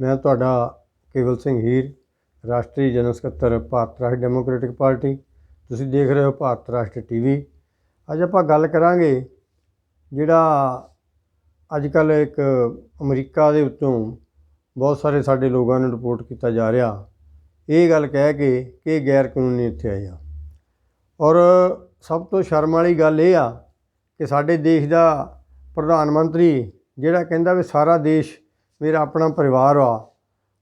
ਮੈਂ ਤੁਹਾਡਾ ਕੇਵਲ ਸਿੰਘ ਹੀਰ, ਰਾਸ਼ਟਰੀ ਜਨਰਲ ਸਕੱਤਰ ਭਾਰਤ ਰਾਸ਼ਟਰ ਡੈਮੋਕ੍ਰੈਟਿਕ ਪਾਰਟੀ। ਤੁਸੀਂ ਦੇਖ ਰਹੇ ਹੋ ਭਾਰਤ ਰਾਸ਼ਟਰ ਟੀਵੀ ਅੱਜ ਆਪਾਂ ਗੱਲ ਕਰਾਂਗੇ ਜਿਹੜਾ ਅੱਜ ਕੱਲ ਇੱਕ ਅਮਰੀਕਾ ਦੇ ਉੱਤੋਂ ਬਹੁਤ ਸਾਰੇ ਸਾਡੇ ਲੋਕਾਂ ਨੂੰ ਰਿਪੋਰਟ ਕੀਤਾ ਜਾ ਰਿਹਾ। ਇਹ ਗੱਲ ਕਹਿ ਕੇ ਕਿ ਗੈਰ ਕਾਨੂੰਨੀ ਇੱਥੇ ਆਏ ਆ। ਔਰ ਸਭ ਤੋਂ ਸ਼ਰਮ ਵਾਲੀ ਗੱਲ ਇਹ ਆ ਕਿ ਸਾਡੇ ਦੇਸ਼ ਦਾ ਪ੍ਰਧਾਨ ਮੰਤਰੀ ਜਿਹੜਾ ਕਹਿੰਦਾ ਵੀ ਸਾਰਾ ਦੇਸ਼ ਮੇਰਾ ਆਪਣਾ ਪਰਿਵਾਰ ਆ।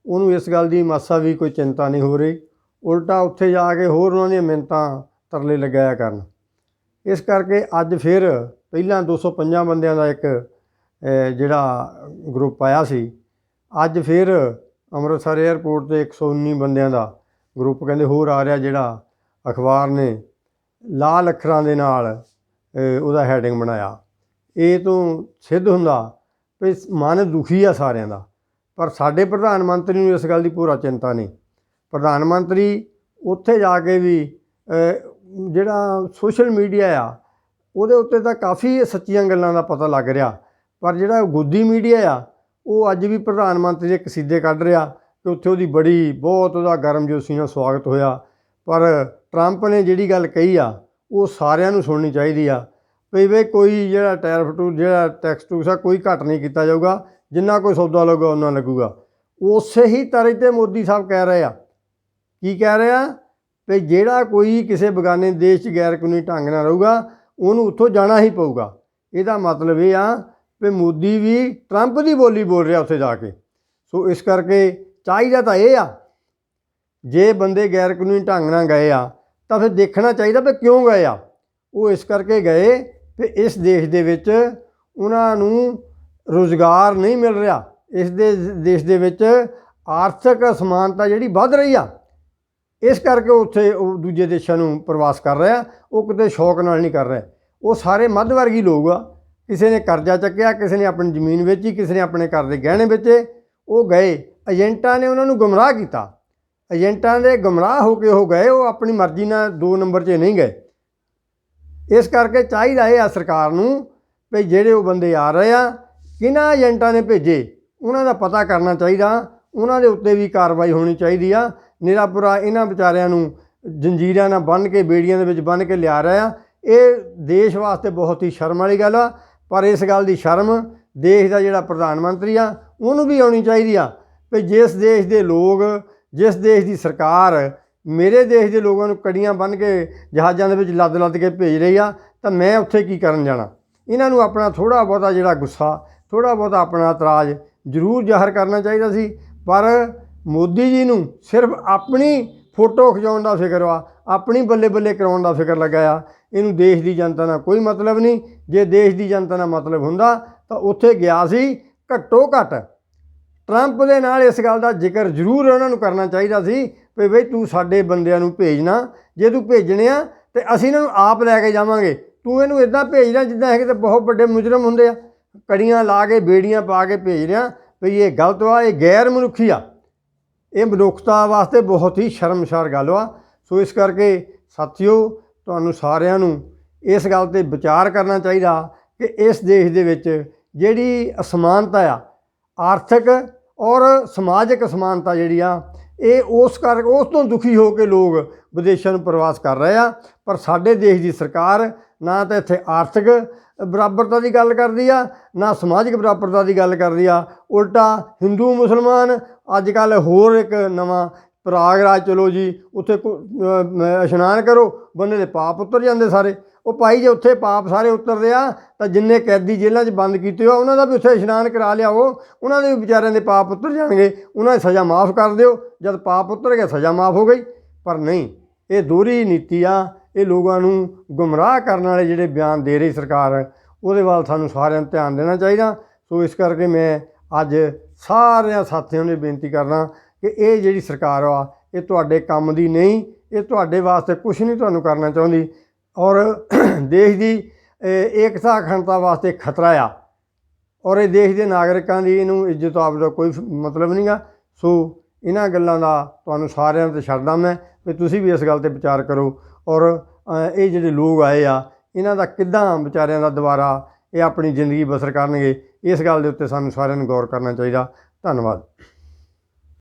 ਉਹਨੂੰ ਇਸ ਗੱਲ ਦੀ ਮਾਸਾ ਵੀ ਕੋਈ ਚਿੰਤਾ ਨਹੀਂ ਹੋ ਰਹੀ। ਉਲਟਾ ਉੱਥੇ ਜਾ ਕੇ ਹੋਰ ਉਹਨਾਂ ਦੀਆਂ ਮਿੰਤਾਂ ਤਰਲੇ ਲਗਾਇਆ ਕਰਨ। ਇਸ ਕਰਕੇ ਅੱਜ ਫਿਰ ਪਹਿਲਾਂ 250 ਬੰਦਿਆਂ ਦਾ ਇੱਕ ਜਿਹੜਾ ਗਰੁੱਪ ਆਇਆ ਸੀ। ਅੱਜ ਫਿਰ ਅੰਮ੍ਰਿਤਸਰ 에ਅਰਪੋਰਟ ਤੇ 119 ਬੰਦਿਆਂ ਦਾ ਗਰੁੱਪ ਕਹਿੰਦੇ ਹੋਰ ਆ ਰਿਹਾ ਜਿਹੜਾ ਅਖਬਾਰ ਨੇ ਲਾਲ ਅੱਖਰਾਂ ਦੇ ਨਾਲ ਉਹਦਾ ਹੈਡਿੰਗ ਬਣਾਇਆ। ਇਹ ਤੋਂ ਸਿੱਧ ਹੁੰਦਾ ਵੀ ਮਨ ਦੁਖੀ ਆ ਸਾਰਿਆਂ ਦਾ। ਪਰ ਸਾਡੇ ਪ੍ਰਧਾਨ ਮੰਤਰੀ ਨੂੰ ਇਸ ਗੱਲ ਦੀ ਪੂਰਾ ਚਿੰਤਾ ਨਹੀਂ। ਪ੍ਰਧਾਨ ਮੰਤਰੀ ਉੱਥੇ ਜਾ ਕੇ ਵੀ ਜਿਹੜਾ ਸੋਸ਼ਲ ਮੀਡੀਆ ਆ, ਉਹਦੇ ਉੱਤੇ ਤਾਂ ਕਾਫੀ ਸੱਚੀਆਂ ਗੱਲਾਂ ਦਾ ਪਤਾ ਲੱਗ ਰਿਹਾ। ਪਰ ਜਿਹੜਾ ਗੁੱਦੀ ਮੀਡੀਆ ਆ, ਉਹ ਅੱਜ ਵੀ ਪ੍ਰਧਾਨ ਮੰਤਰੀ ਦੇ ਕਸੀਦੇ ਕੱਢ ਰਿਹਾ ਕਿ ਉੱਥੇ ਉਹਦੀ ਬੜੀ, ਬਹੁਤ ਉਹਦਾ ਗਰਮਜੋਸ਼ੀ ਨਾਲ ਸਵਾਗਤ ਹੋਇਆ। ਪਰ ਟਰੰਪ ਨੇ ਜਿਹੜੀ ਗੱਲ ਕਹੀ ਆ, ਉਹ ਸਾਰਿਆਂ ਨੂੰ ਸੁਣਨੀ ਚਾਹੀਦੀ ਆ। ਵੀ ਵੇ ਕੋਈ ਜਿਹੜਾ ਟੈਰਫ ਟੂ ਜਿਹੜਾ ਟੈਕਸ ਟੂਕਸ ਆ, ਕੋਈ ਘੱਟ ਨਹੀਂ ਕੀਤਾ ਜਾਊਗਾ, ਜਿੰਨਾ ਕੋਈ ਸੌਦਾ ਲੱਗੂਗਾ ਉਹਨਾਂ ਲੱਗੂਗਾ। ਉਸੇ ਹੀ ਤਰ੍ਹਾਂ ਤੇ ਮੋਦੀ ਸਾਹਿਬ ਕਹਿ ਰਹੇ ਆ। ਕੀ ਕਹਿ ਰਹੇ ਆ? ਵੀ ਜਿਹੜਾ ਕੋਈ ਕਿਸੇ ਬਗਾਨੇ ਦੇਸ਼ 'ਚ ਗੈਰ ਕਾਨੂੰਨੀ ਢੰਗ ਨਾਲ ਰਹੂਗਾ, ਉਹਨੂੰ ਉੱਥੋਂ ਜਾਣਾ ਹੀ ਪਊਗਾ। ਇਹਦਾ ਮਤਲਬ ਇਹ ਆ ਵੀ ਮੋਦੀ ਵੀ ਟਰੰਪ ਦੀ ਬੋਲੀ ਬੋਲ ਰਿਹਾ ਉੱਥੇ ਜਾ ਕੇ। ਸੋ ਇਸ ਕਰਕੇ ਚਾਹੀਦਾ ਤਾਂ ਇਹ ਆ, ਜੇ ਬੰਦੇ ਗੈਰ ਕਾਨੂੰਨੀ ਢੰਗ ਨਾਲ ਗਏ ਆ, ਤਾਂ ਫਿਰ ਦੇਖਣਾ ਚਾਹੀਦਾ ਵੀ ਕਿਉਂ ਗਏ ਆ। ਉਹ ਇਸ ਕਰਕੇ ਗਏ ਵੀ ਇਸ ਦੇਸ਼ ਦੇ ਵਿੱਚ ਉਹਨਾਂ ਨੂੰ ਰੋਜ਼ਗਾਰ ਨਹੀਂ ਮਿਲ ਰਿਹਾ। ਇਸ ਦੇ ਦੇਸ਼ ਦੇ ਵਿੱਚ ਆਰਥਿਕ ਅਸਮਾਨਤਾ ਜਿਹੜੀ ਵੱਧ ਰਹੀ ਆ, ਇਸ ਕਰਕੇ ਉੱਥੇ ਉਹ ਦੂਜੇ ਦੇਸ਼ਾਂ ਨੂੰ ਪ੍ਰਵਾਸ ਕਰ ਰਿਹਾ। ਉਹ ਕਿਤੇ ਸ਼ੌਕ ਨਾਲ ਨਹੀਂ ਕਰ ਰਿਹਾ। ਉਹ ਸਾਰੇ ਮੱਧ ਵਰਗੀ ਲੋਕ ਆ। ਕਿਸੇ ਨੇ ਕਰਜ਼ਾ ਚੱਕਿਆ, ਕਿਸੇ ਨੇ ਆਪਣੀ ਜ਼ਮੀਨ ਵੇਚੀ, ਕਿਸੇ ਨੇ ਆਪਣੇ ਘਰ ਦੇ ਗਹਿਣੇ ਵੇਚੇ। ਉਹ ਗਏ। ਏਜੰਟਾਂ ਨੇ ਉਹਨਾਂ ਨੂੰ ਗੁੰਮਰਾਹ ਕੀਤਾ। ਏਜੰਟਾਂ ਦੇ ਗੁੰਮਰਾਹ ਹੋ ਕੇ ਉਹ ਗਏ। ਉਹ ਆਪਣੀ ਮਰਜ਼ੀ ਨਾਲ ਦੋ ਨੰਬਰ 'ਚ ਨਹੀਂ ਗਏ। ਇਸ ਕਰਕੇ ਚਾਹੀਦਾ ਇਹ ਆ ਸਰਕਾਰ ਨੂੰ ਵੀ ਜਿਹੜੇ ਉਹ ਬੰਦੇ ਆ ਰਹੇ ਆ, ਕਿਹਨਾਂ ਏਜੰਟਾਂ ਨੇ ਭੇਜੇ, ਉਹਨਾਂ ਦਾ ਪਤਾ ਕਰਨਾ ਚਾਹੀਦਾ, ਉਹਨਾਂ ਦੇ ਉੱਤੇ ਵੀ ਕਾਰਵਾਈ ਹੋਣੀ ਚਾਹੀਦੀ ਆ। ਨਿਰਾਪੁਰਾ ਇਹਨਾਂ ਵਿਚਾਰਿਆਂ ਨੂੰ ਜੰਜੀਰਾਂ ਨਾਲ ਬੰਨ੍ਹ ਕੇ, ਬੇੜੀਆਂ ਦੇ ਵਿੱਚ ਬੰਨ੍ਹ ਕੇ ਲਿਆ ਰਹੇ ਆ। ਇਹ ਦੇਸ਼ ਵਾਸਤੇ ਬਹੁਤ ਹੀ ਸ਼ਰਮ ਵਾਲੀ ਗੱਲ ਆ, ਪਰ ਇਸ ਗੱਲ ਦੀ ਸ਼ਰਮ ਦੇਸ਼ ਦਾ ਜਿਹੜਾ ਪ੍ਰਧਾਨ ਮੰਤਰੀ ਆ, ਉਹਨੂੰ ਵੀ ਆਉਣੀ ਚਾਹੀਦੀ ਆ ਵੀ ਜਿਸ ਦੇਸ਼ ਦੇ ਲੋਕ, ਜਿਸ ਦੇਸ਼ ਦੀ ਸਰਕਾਰ ਮੇਰੇ ਦੇਸ਼ ਦੇ ਲੋਕਾਂ ਨੂੰ ਕੜੀਆਂ ਬੰਨ੍ਹ ਕੇ ਜਹਾਜ਼ਾਂ ਦੇ ਵਿੱਚ ਲੱਦ ਲੱਦ ਕੇ ਭੇਜ ਰਹੀ ਆ, ਤਾਂ ਮੈਂ ਉੱਥੇ ਕੀ ਕਰਨ ਜਾਣਾ? ਇਹਨਾਂ ਨੂੰ ਆਪਣਾ ਥੋੜਾ ਬਹੁਤਾ ਜਿਹੜਾ ਗੁੱਸਾ ਥੋੜਾ ਬਹੁਤਾ ਆਪਣਾ ਇਤਰਾਜ਼ ਜ਼ਰੂਰ ਜ਼ਾਹਰ ਕਰਨਾ ਚਾਹੀਦਾ ਸੀ। ਪਰ ਮੋਦੀ ਜੀ ਨੂੰ ਸਿਰਫ ਆਪਣੀ ਫੋਟੋ ਖਿਚਾਉਣ ਦਾ ਫਿਕਰ ਆ, ਆਪਣੀ ਬੱਲੇ ਬੱਲੇ ਕਰਾਉਣ ਦਾ ਫਿਕਰ ਲੱਗਾ ਆ। ਇਹਨੂੰ ਦੇਸ਼ ਦੀ ਜਨਤਾ ਨਾਲ ਕੋਈ ਮਤਲਬ ਨਹੀਂ। ਜੇ ਦੇਸ਼ ਦੀ ਜਨਤਾ ਨਾਲ ਮਤਲਬ ਹੁੰਦਾ, ਤਾਂ ਉੱਥੇ ਗਿਆ ਸੀ ਘੱਟੋ ਘੱਟ। ਟਰੰਪ ਦੇ ਨਾਲ ਇਸ ਗੱਲ ਦਾ ਜ਼ਿਕਰ ਜ਼ਰੂਰ ਉਹਨਾਂ ਨੂੰ ਕਰਨਾ ਚਾਹੀਦਾ ਸੀ। ਵੀ ਬਈ ਤੂੰ ਸਾਡੇ ਬੰਦਿਆਂ ਨੂੰ ਭੇਜਣਾ, ਜੇ ਤੂੰ ਭੇਜਣੇ ਆ, ਤੇ ਅਸੀਂ ਇਹਨਾਂ ਨੂੰ ਆਪ ਲੈ ਕੇ ਜਾਵਾਂਗੇ। ਤੂੰ ਇਹਨੂੰ ਇਦਾਂ ਭੇਜਣਾ ਜਿੱਦਾਂ ਇਹ ਕਿਤੇ ਬਹੁਤ ਵੱਡੇ ਮੁਜਰਮ ਹੁੰਦੇ ਆ। ਕੜੀਆਂ ਲਾ ਕੇ, ਬੇੜੀਆਂ ਪਾ ਕੇ ਭੇਜ ਰਿਆ ਵੀ ਇਹ ਗਲਤ ਵਾ, ਇਹ ਗੈਰ ਮਨੁੱਖੀ ਆ। ਇਹ ਮਨੁੱਖਤਾ ਵਾਸਤੇ ਬਹੁਤ ਹੀ ਸ਼ਰਮਸਾਰ ਗੱਲ ਵਾ। ਸੋ ਇਸ ਕਰਕੇ ਸਾਥੀਓ, ਤੁਹਾਨੂੰ ਸਾਰਿਆਂ ਨੂੰ ਇਸ ਗੱਲ ਤੇ ਵਿਚਾਰ ਕਰਨਾ ਚਾਹੀਦਾ ਕਿ ਇਸ ਦੇਸ਼ ਦੇ ਵਿੱਚ ਜਿਹੜੀ ਅਸਮਾਨਤਾ ਆ, ਆਰਥਿਕ ਔਰ ਸਮਾਜਿਕ ਅਸਮਾਨਤਾ ਜਿਹੜੀ ਆ ਇਹ ਉਸ ਕਰ, ਉਸ ਤੋਂ ਦੁਖੀ ਹੋ ਕੇ ਲੋਕ ਵਿਦੇਸ਼ਾਂ ਨੂੰ ਪ੍ਰਵਾਸ ਕਰ ਰਹੇ ਆ, ਪਰ ਸਾਡੇ ਦੇਸ਼ ਦੀ ਸਰਕਾਰ ਨਾ ਤਾਂ ਇੱਥੇ ਆਰਥਿਕ ਬਰਾਬਰਤਾ ਦੀ ਗੱਲ ਕਰਦੀ ਆ, ਨਾ ਸਮਾਜਿਕ ਬਰਾਬਰਤਾ ਦੀ ਗੱਲ ਕਰਦੀ ਆ। ਉਲਟਾ ਹਿੰਦੂ, ਮੁਸਲਮਾਨ ਅੱਜ ਕੱਲ ਹੋਰ ਇੱਕ ਨਵਾਂ ਪ੍ਰਾਗਰਾਜ ਚਲੋ ਜੀ, ਉੱਥੇ ਕੋ- ਇਸ਼ਨਾਨ ਕਰੋ, ਬੰਦੇ ਦੇ ਪਾਪ ਉਤਰ ਜਾਂਦੇ ਸਾਰੇ। ਉਹ ਭਾਈ ਜੇ ਉੱਥੇ ਪਾਪ ਸਾਰੇ ਉਤਰਦੇ ਆ, ਤਾਂ ਜਿੰਨੇ ਕੈਦੀ ਜੇਲ੍ਹਾਂ 'ਚ ਬੰਦ ਕੀਤੇ ਹੋ ਉਹਨਾਂ ਦਾ ਵੀ ਉੱਥੇ ਇਸ਼ਨਾਨ ਕਰਾ ਲਿਆਓ ਉਹਨਾਂ ਦੇ ਵੀ ਵਿਚਾਰਿਆਂ ਦੇ ਪਾਪ ਉਤਰ ਜਾਣਗੇ। ਉਹਨਾਂ ਦੀ ਸਜ਼ਾ ਮਾਫ ਕਰ ਦਿਓ। ਜਦ ਪਾਪ ਉਤਰ ਗਿਆ ਸਜ਼ਾ ਮਾਫ ਹੋ ਗਈ। ਪਰ ਨਹੀਂ, ਇਹ ਦੋਹਰੀ ਨੀਤੀ ਆ। ਇਹ ਲੋਕਾਂ ਨੂੰ ਗੁੰਮਰਾਹ ਕਰਨ ਵਾਲੇ ਜਿਹੜੇ ਬਿਆਨ ਦੇ ਰਹੀ ਸਰਕਾਰ, ਉਹਦੇ ਵੱਲ ਸਾਨੂੰ ਸਾਰਿਆਂ ਨੂੰ ਧਿਆਨ ਦੇਣਾ ਚਾਹੀਦਾ। ਸੋ ਇਸ ਕਰਕੇ ਮੈਂ ਅੱਜ ਸਾਰਿਆਂ ਸਾਥੀਆਂ ਨੂੰ ਇਹ ਬੇਨਤੀ ਕਰਨਾ ਕਿ ਇਹ ਜਿਹੜੀ ਸਰਕਾਰ ਆ, ਇਹ ਤੁਹਾਡੇ ਕੰਮ ਦੀ ਨਹੀਂ, ਇਹ ਤੁਹਾਡੇ ਵਾਸਤੇ ਕੁਝ ਨਹੀਂ ਤੁਹਾਨੂੰ ਕਰਨਾ ਚਾਹੁੰਦੀ। ਔਰ ਦੇਸ਼ ਦੀ ਏਕਤਾ ਅਖੰਡਤਾ ਵਾਸਤੇ ਖਤਰਾ ਆ। ਔਰ ਇਹ ਦੇਸ਼ ਦੇ ਨਾਗਰਿਕਾਂ ਦੀ ਇਹਨੂੰ ਇੱਜ਼ਤ ਆਬ ਦਾ ਕੋਈ ਮਤਲਬ ਨਹੀਂਗਾ ਸੋ ਇਹਨਾਂ ਗੱਲਾਂ ਦਾ ਤੁਹਾਨੂੰ ਸਾਰਿਆਂ ਤੇ ਛੱਡਦਾ ਮੈਂ ਵੀ ਤੁਸੀਂ ਵੀ ਇਸ ਗੱਲ ਤੇ ਵਿਚਾਰ ਕਰੋ। ਔਰ ਇਹ ਜਿਹੜੇ ਲੋਕ ਆਏ ਆ, ਇਹਨਾਂ ਦਾ ਕਿੱਦਾਂ ਵਿਚਾਰਿਆਂ ਦਾ ਦੁਬਾਰਾ ਇਹ ਆਪਣੀ ਜ਼ਿੰਦਗੀ ਬਸਰ ਕਰਨਗੇ, ਇਸ ਗੱਲ ਦੇ ਉੱਤੇ ਸਾਨੂੰ ਸਾਰਿਆਂ ਨੂੰ ਗੌਰ ਕਰਨਾ ਚਾਹੀਦਾ। ਧੰਨਵਾਦ।